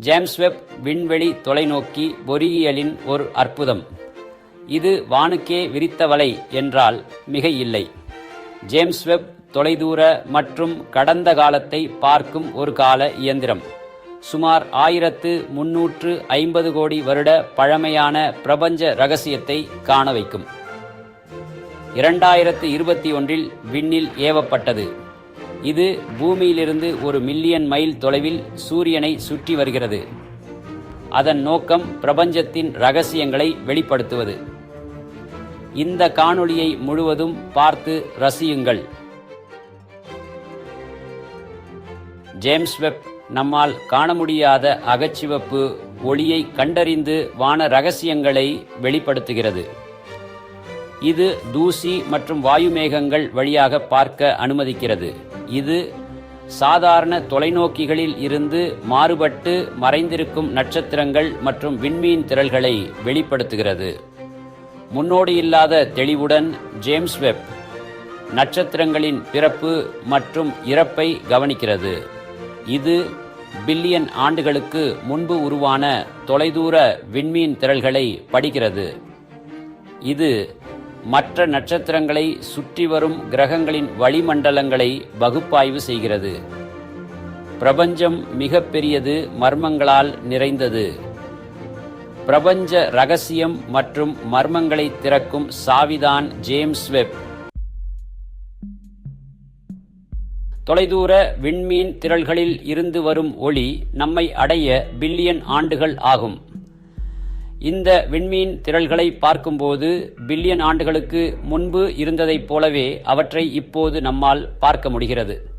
James web விண்வெளி தொலைநோக்கி பொறியியலின் ஒரு அற்புதம். இது வானுக்கே விரித்த வலை என்றால் மிக இல்லை. ஜேம்ஸ் வெப் தொலைதூர மற்றும் கடந்த காலத்தை பார்க்கும் ஒரு கால இயந்திரம். சுமார் ஆயிரத்து முன்னூற்று ஐம்பது கோடி வருட பழமையான பிரபஞ்ச ரகசியத்தை காண வைக்கும். இரண்டாயிரத்து இருபத்தி ஒன்றில் விண்ணில் ஏவப்பட்டது. இது பூமியிலிருந்து ஒரு மில்லியன் மைல் தொலைவில் சூரியனை சுற்றி வருகிறது. அதன் நோக்கம் பிரபஞ்சத்தின் ரகசியங்களை வெளிப்படுத்துவது. இந்த காணொளியை முழுவதும் பார்த்து ரசியுங்கள். ஜேம்ஸ் வெப் நம்மால் காண முடியாத அகச்சிவப்பு ஒளியை கண்டறிந்து வான ரகசியங்களை வெளிப்படுத்துகிறது. இது தூசி மற்றும் வாயு மேகங்கள் வழியாக பார்க்க அனுமதிக்கிறது. இது சாதாரண தொலைநோக்கிகளில் இருந்து மாறுபட்டு மறைந்திருக்கும் நட்சத்திரங்கள் மற்றும் விண்மீன் திரள்களை வெளிப்படுத்துகிறது. முன்னோடியில்லாத தெளிவுடன் ஜேம்ஸ் வெப் நட்சத்திரங்களின் பிறப்பு மற்றும் இறப்பை கவனிக்கிறது. இது பில்லியன் ஆண்டுகளுக்கு முன்பு உருவான தொலைதூர விண்மீன் திரள்களை படிக்கிறது. இது மற்ற நட்சத்திரங்களை சுற்றி வரும் கிரகங்களின் வளிமண்டலங்களை பகுப்பாய்வு செய்கிறது. பிரபஞ்சம் மிக பெரியது மர்மங்களால் நிறைந்தது. பிரபஞ்ச ரகசியம் மற்றும் மர்மங்களை திறக்கும் சாவிதான் ஜேம்ஸ் வெப். தொலைதூர விண்மீன் திரள்களில் இருந்து வரும் ஒளி நம்மை அடைய பில்லியன் ஆண்டுகள் ஆகும். இந்த விண்மீன் திரள்களை பார்க்கும்போது பில்லியன் ஆண்டுகளுக்கு முன்பு இருந்ததைப் போலவே அவற்றை இப்போது நம்மால் பார்க்க முடிகிறது.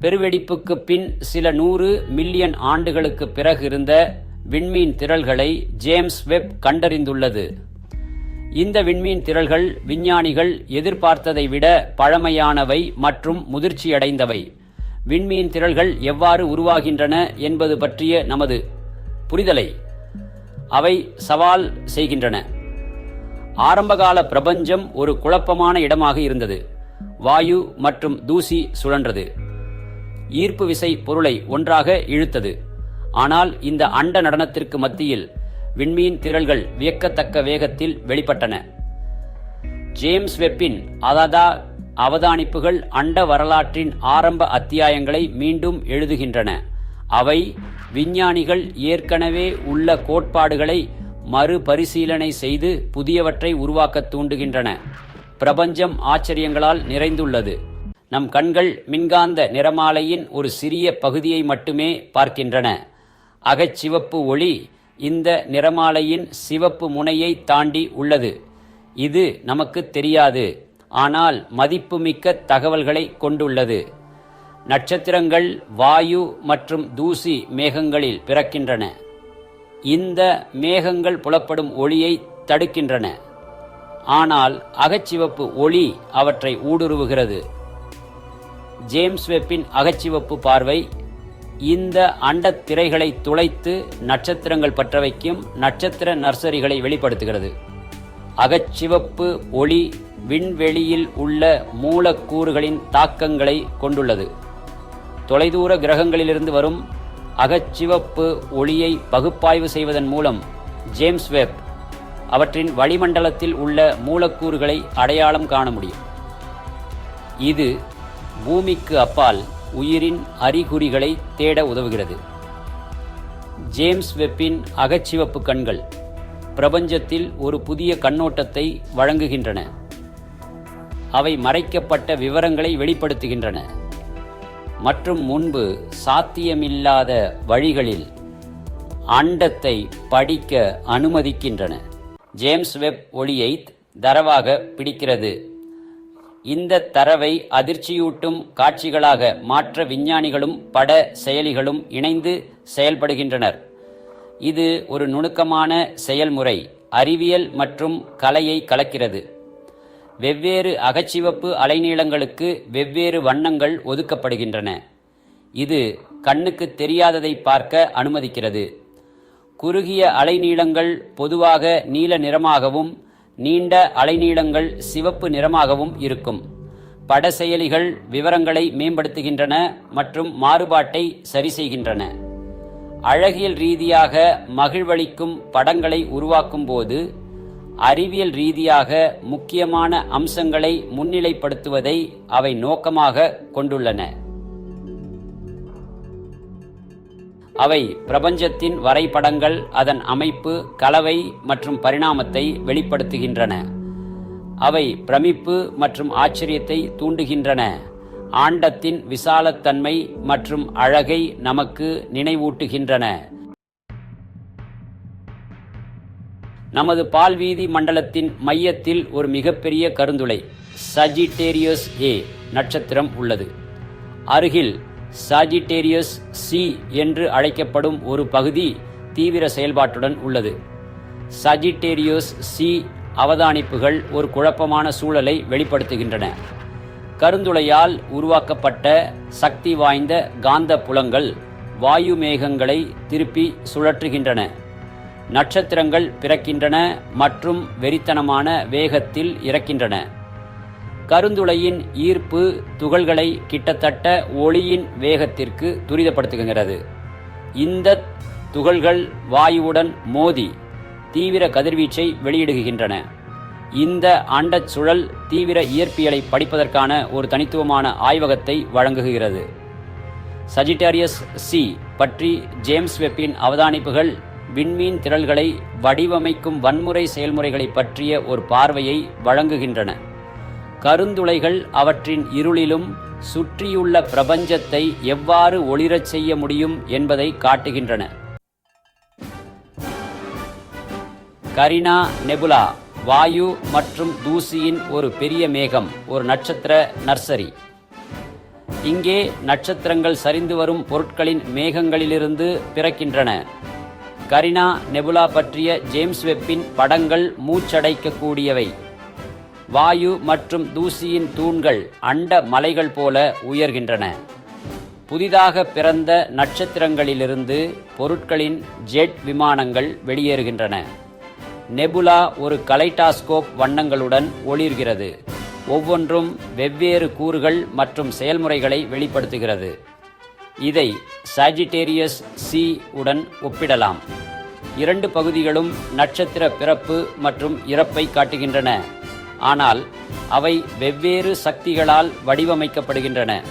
பெருவெடிப்புக்கு பின் சில நூறு மில்லியன் ஆண்டுகளுக்கு பிறகு இருந்த விண்மீன் திரள்களை ஜேம்ஸ் வெப் கண்டறிந்துள்ளது. இந்த விண்மீன் திரள்கள் விஞ்ஞானிகள் எதிர்பார்த்ததை விட பழமையானவை மற்றும் முதிர்ச்சியடைந்தவை. விண்மீன் திரள்கள் எவ்வாறு உருவாகின்றன என்பது பற்றிய நமது புரிதலை அவை சவால் செய்கின்றன. ஆரம்பகால பிரபஞ்சம் ஒரு குழப்பமான இடமாக இருந்தது. வாயு மற்றும் தூசி சுழன்றது. ஈர்ப்பு விசை பொருளை ஒன்றாக இழுத்தது. ஆனால் இந்த அண்ட நடனத்திற்கு மத்தியில் விண்மீன் திரள்கள் வியக்கத்தக்க வேகத்தில் வெளிப்பட்டன. ஜேம்ஸ் வெப்பின் அதாதா அவதானிப்புகள் அண்ட வரலாற்றின் ஆரம்ப அத்தியாயங்களை மீண்டும் எழுதுகின்றன. அவை விஞ்ஞானிகள் ஏற்கனவே உள்ள கோட்பாடுகளை மறுபரிசீலனை செய்து புதியவற்றை உருவாக்க தூண்டுகின்றன. பிரபஞ்சம் ஆச்சரியங்களால் நிறைந்துள்ளது. நம் கண்கள் மின்காந்த நிறமாலையின் ஒரு சிறிய பகுதியை மட்டுமே பார்க்கின்றன. அகச்சிவப்பு ஒளி இந்த நிறமாலையின் சிவப்பு முனையை தாண்டி உள்ளது. இது நமக்கு தெரியாது. ஆனால் மதிப்புமிக்க தகவல்களை கொண்டுள்ளது. நட்சத்திரங்கள் வாயு மற்றும் தூசி மேகங்களில் பிறக்கின்றன. இந்த மேகங்கள் புலப்படும் ஒளியை தடுக்கின்றன. ஆனால் அகச்சிவப்பு ஒளி அவற்றை ஊடுருவுகிறது. ஜேம்ஸ் வெப்பின் அகச்சிவப்பு பார்வை இந்த அண்டத் திரைகளை துளைத்து நட்சத்திரங்கள் பற்றவைக்கும் நட்சத்திர நர்சரிகளை வெளிப்படுத்துகிறது. அகச்சிவப்பு ஒளி விண்வெளியில் உள்ள மூலக்கூறுகளின் தாக்கங்களை கொண்டுள்ளது. தொலைதூர கிரகங்களிலிருந்து வரும் அகச்சிவப்பு ஒளியை பகுப்பாய்வு செய்வதன் மூலம் ஜேம்ஸ் வெப் அவற்றின் வளிமண்டலத்தில் உள்ள மூலக்கூறுகளை அடையாளம் காண முடியும். இது பூமிக்கு அப்பால் உயிரின் அறிகுறிகளை தேட உதவுகிறது. ஜேம்ஸ் வெப்பின் அகச்சிவப்பு கண்கள் பிரபஞ்சத்தில் ஒரு புதிய கண்ணோட்டத்தை வழங்குகின்றன. அவை மறைக்கப்பட்ட விவரங்களை வெளிப்படுத்துகின்றன. மற்றும் முன்பு சாத்தியமில்லாத வழிகளில் அண்டத்தை படிக்க அனுமதிக்கின்றன. ஜேம்ஸ் வெப் ஒளியை தரவாக பிடிக்கிறது. இந்த தரவை அதிர்ச்சியூட்டும் காட்சிகளாக மாற்ற விஞ்ஞானிகளும் பட செயலிகளும் இணைந்து செயல்படுகின்றனர். இது ஒரு நுணுக்கமான செயல்முறை அறிவியல் மற்றும் கலையை கலக்கிறது. வெவ்வேறு அகச்சிவப்பு அலைநீளங்களுக்கு வெவ்வேறு வண்ணங்கள் ஒதுக்கப்படுகின்றன. இது கண்ணுக்கு தெரியாததை பார்க்க அனுமதிக்கிறது. குறுகிய அலைநீளங்கள் பொதுவாக நீல நிறமாகவும் நீண்ட அலைநீளங்கள் சிவப்பு நிறமாகவும் இருக்கும். பட செயலிகள் விவரங்களை மேம்படுத்துகின்றன மற்றும் மாறுபாட்டை சரி செய்கின்றன அழகியல் ரீதியாக மகிழ்வளிக்கும் படங்களை உருவாக்கும் போது அறிவியல் ரீதியாக முக்கியமான அம்சங்களை முன்னிலைப்படுத்துவதை அவை நோக்கமாக கொண்டுள்ளன. அவை பிரபஞ்சத்தின் வரைபடங்கள் அதன் அமைப்பு கலவை மற்றும் பரிணாமத்தை வெளிப்படுத்துகின்றன. அவை பிரமிப்பு மற்றும் ஆச்சரியத்தை தூண்டுகின்றன. ஆண்டத்தின் விசாலத்தன்மை மற்றும் அழகை நமக்கு நினைவூட்டுகின்றன. நமது பால்வீதி மண்டலத்தின் மையத்தில் ஒரு மிகப்பெரிய கருந்துளை சஜிடேரியஸ் ஏ நட்சத்திரம் உள்ளது. அருகில் சஜிடேரியஸ் சி என்று அழைக்கப்படும் ஒரு பகுதி தீவிர செயல்பாட்டுடன் உள்ளது. சஜிடேரியஸ் சி அவதானிப்புகள் ஒரு குழப்பமான சூழலை வெளிப்படுத்துகின்றன. கருந்துளையால் உருவாக்கப்பட்ட சக்தி வாய்ந்த காந்த புலங்கள் வாயு மேகங்களை திருப்பி சுழற்றுகின்றன. நட்சத்திரங்கள் பிறக்கின்றன மற்றும் வெறித்தனமான வேகத்தில் இறக்கின்றன. கருந்துளையின் ஈர்ப்பு துகள்களை கிட்டத்தட்ட ஒளியின் வேகத்திற்கு துரிதப்படுத்துகிறது இந்த துகள்கள் வாயுவுடன் மோதி தீவிர கதிர்வீச்சை வெளியிடுகின்றன. இந்த அண்டச் சுழல் தீவிர இயற்பியலை படிப்பதற்கான ஒரு தனித்துவமான ஆய்வகத்தை வழங்குகிறது. சஜிட்டாரியஸ் சி பற்றி ஜேம்ஸ் வெப்பின் அவதானிப்புகள் விண்மீன் திரள்களை வடிவமைக்கும் வன்முறை செயல்முறைகளை பற்றிய ஒரு பார்வையை வழங்குகின்றன. கருந்துளைகள் அவற்றின் இருளிலும் சுற்றியுள்ள பிரபஞ்சத்தை எவ்வாறு ஒளிரச் செய்ய முடியும் என்பதை காட்டுகின்றன. கரினா நெபுலா வாயு மற்றும் தூசியின் ஒரு பெரிய மேகம் ஒரு நட்சத்திர நர்சரி. இங்கே நட்சத்திரங்கள் சரிந்து வரும் பொருட்களின் மேகங்களிலிருந்து பிறக்கின்றன. கரினா நெபுலா பற்றிய ஜேம்ஸ் வெப்பின் படங்கள் மூச்சடைக்கக்கூடியவை. வாயு மற்றும் தூசியின் தூண்கள் அண்ட மலைகள் போல உயர்கின்றன. புதிதாக பிறந்த நட்சத்திரங்களிலிருந்து பொருட்களின் ஜெட் விமானங்கள் வெளியேறுகின்றன. நெபுலா ஒரு கலைடாஸ்கோப் வண்ணங்களுடன் ஒளிர்கிறது. ஒவ்வொன்றும் வெவ்வேறு கூறுகள் மற்றும் செயல்முறைகளை வெளிப்படுத்துகிறது. இதை சாஜிடேரியஸ் சி உடன் ஒப்பிடலாம். இரண்டு பகுதிகளும் நட்சத்திர பிறப்பு மற்றும் இறப்பை காட்டுகின்றன. ஆனால் அவை வெவ்வேறு சக்திகளால் வடிவமைக்கப்படுகின்றன.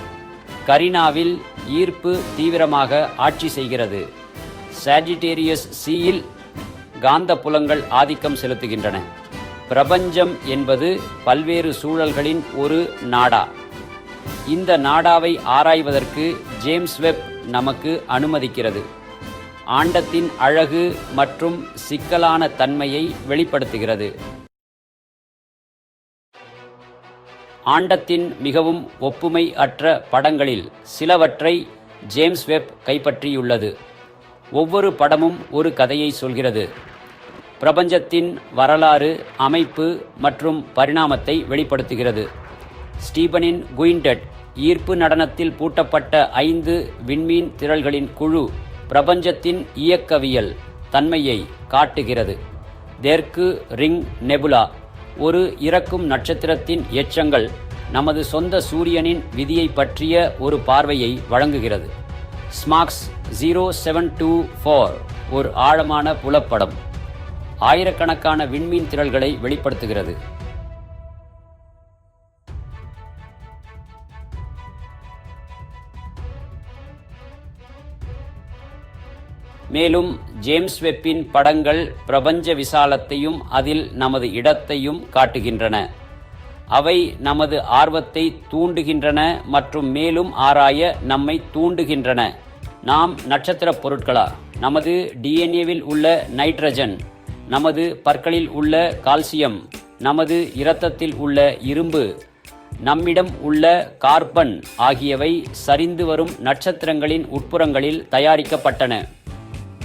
கரினாவில் ஈர்ப்பு தீவிரமாக ஆட்சி செய்கிறது. சாஜிடேரியஸ் சியில் காந்த புலங்கள் ஆதிக்கம் செலுத்துகின்றன. பிரபஞ்சம் என்பது பல்வேறு சூழல்களின் ஒரு நாடா. இந்த நாடாவை ஆராய்வதற்கு ஜேம்ஸ் வெப் நமக்கு அனுமதிக்கிறது. ஆண்டத்தின் அழகு மற்றும் சிக்கலான தன்மையை வெளிப்படுத்துகிறது. ஆண்டத்தின் மிகவும் ஒப்புமை அற்ற படங்களில் சிலவற்றை ஜேம்ஸ் வெப் கைப்பற்றியுள்ளது. ஒவ்வொரு படமும் ஒரு கதையை சொல்கிறது. பிரபஞ்சத்தின் வரலாறு அமைப்பு மற்றும் பரிணாமத்தை வெளிப்படுத்துகிறது. ஸ்டீபனின் குயின்டட் ஈர்ப்பு நடனத்தில் பூட்டப்பட்ட ஐந்து விண்மீன் திரள்களின் குழு பிரபஞ்சத்தின் இயக்கவியல் தன்மையை காட்டுகிறது. தெற்கு ரிங் நெபுலா ஒரு இறக்கும் நட்சத்திரத்தின் எச்சங்கள் நமது சொந்த சூரியனின் விதியை பற்றிய ஒரு பார்வையை வழங்குகிறது. ஸ்மார்க்ஸ் ஜீரோ செவன் டூ ஃபோர் ஒரு ஆழமான புலப்படம். ஆயிரக்கணக்கான விண்மீன் திரள்களை வெளிப்படுத்துகிறது. மேலும் ஜேம்ஸ் வெப்பின் படங்கள் பிரபஞ்ச விசாலத்தையும் அதில் நமது இடத்தையும் காட்டுகின்றன. அவை நமது ஆர்வத்தை தூண்டுகின்றன மற்றும் மேலும் ஆராய நம்மை தூண்டுகின்றன. நாம் நட்சத்திர பொருட்களா? நமது டிஎன்ஏவில் உள்ள நைட்ரஜன் நமது பற்களில் உள்ள கால்சியம் நமது இரத்தத்தில் உள்ள இரும்பு நம்மிடம் உள்ள கார்பன் ஆகியவை சரிந்து வரும் நட்சத்திரங்களின் உட்புறங்களில் தயாரிக்கப்பட்டன.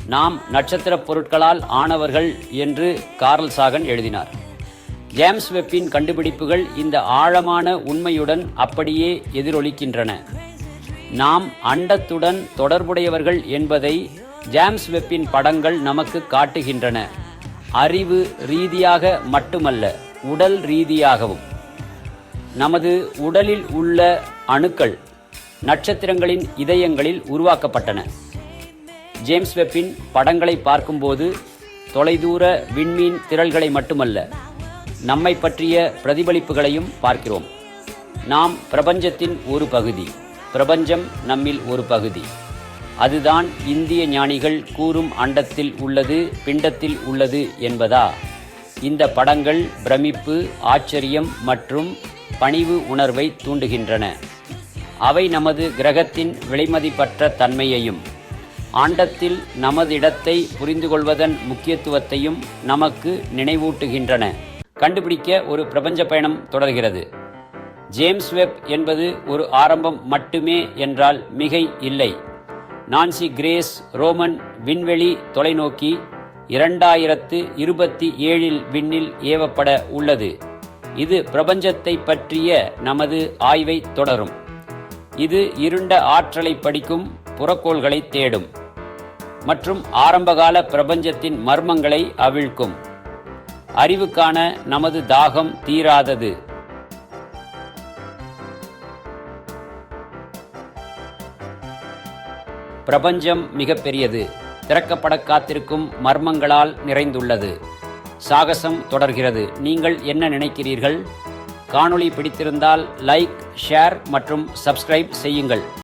நாம் நட்சத்திர பொருட்களால் ஆனவர்கள் என்று கார்ல் சாகன் எழுதினார். ஜேம்ஸ் வெப்பின் கண்டுபிடிப்புகள் இந்த ஆழமான உண்மையுடன் அப்படியே எதிரொலிக்கின்றன. நாம் அண்டத்துடன் தொடர்புடையவர்கள் என்பதை ஜேம்ஸ் வெப்பின் படங்கள் நமக்கு காட்டுகின்றன. அறிவு ரீதியாக மட்டுமல்ல உடல் ரீதியாகவும். நமது உடலில் உள்ள அணுக்கள் நட்சத்திரங்களின் இதயங்களில் உருவாக்கப்பட்டன. ஜேம்ஸ் வெப்பின் படங்களை பார்க்கும்போது தொலைதூர விண்மீன் திரள்களை மட்டுமல்ல நம்மை பற்றிய பிரதிபலிப்புகளையும் பார்க்கிறோம். நாம் பிரபஞ்சத்தின் ஒரு பகுதி பிரபஞ்சம் நம்மில் ஒரு பகுதி. அதுதான் இந்திய ஞானிகள் கூறும் அண்டத்தில் உள்ளது பிண்டத்தில் உள்ளது என்பதா? இந்த படங்கள் பிரமிப்பு ஆச்சரியம் மற்றும் பணிவு உணர்வை தூண்டுகின்றன. அவை நமது கிரகத்தின் விலைமதிப்பற்ற தன்மையையும் ஆண்டத்தில் நமது இடத்தை புரிந்து கொள்வதன் முக்கியத்துவத்தையும் நமக்கு நினைவூட்டுகின்றன. கண்டுபிடிக்க ஒரு பிரபஞ்ச பயணம் தொடர்கிறது. ஜேம்ஸ் வெப் என்பது ஒரு ஆரம்பம் மட்டுமே என்றால் மிகை இல்லை. நான்சி கிரேஸ் ரோமன் விண்வெளி தொலைநோக்கி இரண்டாயிரத்து இருபத்தி ஏழில் விண்ணில் ஏவப்பட உள்ளது. இது பிரபஞ்சத்தை பற்றிய நமது ஆய்வை தொடரும். இது இருண்ட ஆற்றலை படிக்கும் புறக்கோள்களை தேடும். மற்றும் ஆரம்பகால பிரபஞ்சத்தின் மர்மங்களை அவிழ்க்கும். அறிவுக்கான நமது தாகம் தீராதது. பிரபஞ்சம் மிகப்பெரியது. திறக்கப்பட காத்திருக்கும் மர்மங்களால் நிறைந்துள்ளது. சாகசம் தொடர்கிறது. நீங்கள் என்ன நினைக்கிறீர்கள்? காணொளி பிடித்திருந்தால் லைக் ஷேர் மற்றும் சப்ஸ்கிரைப் செய்யுங்கள்.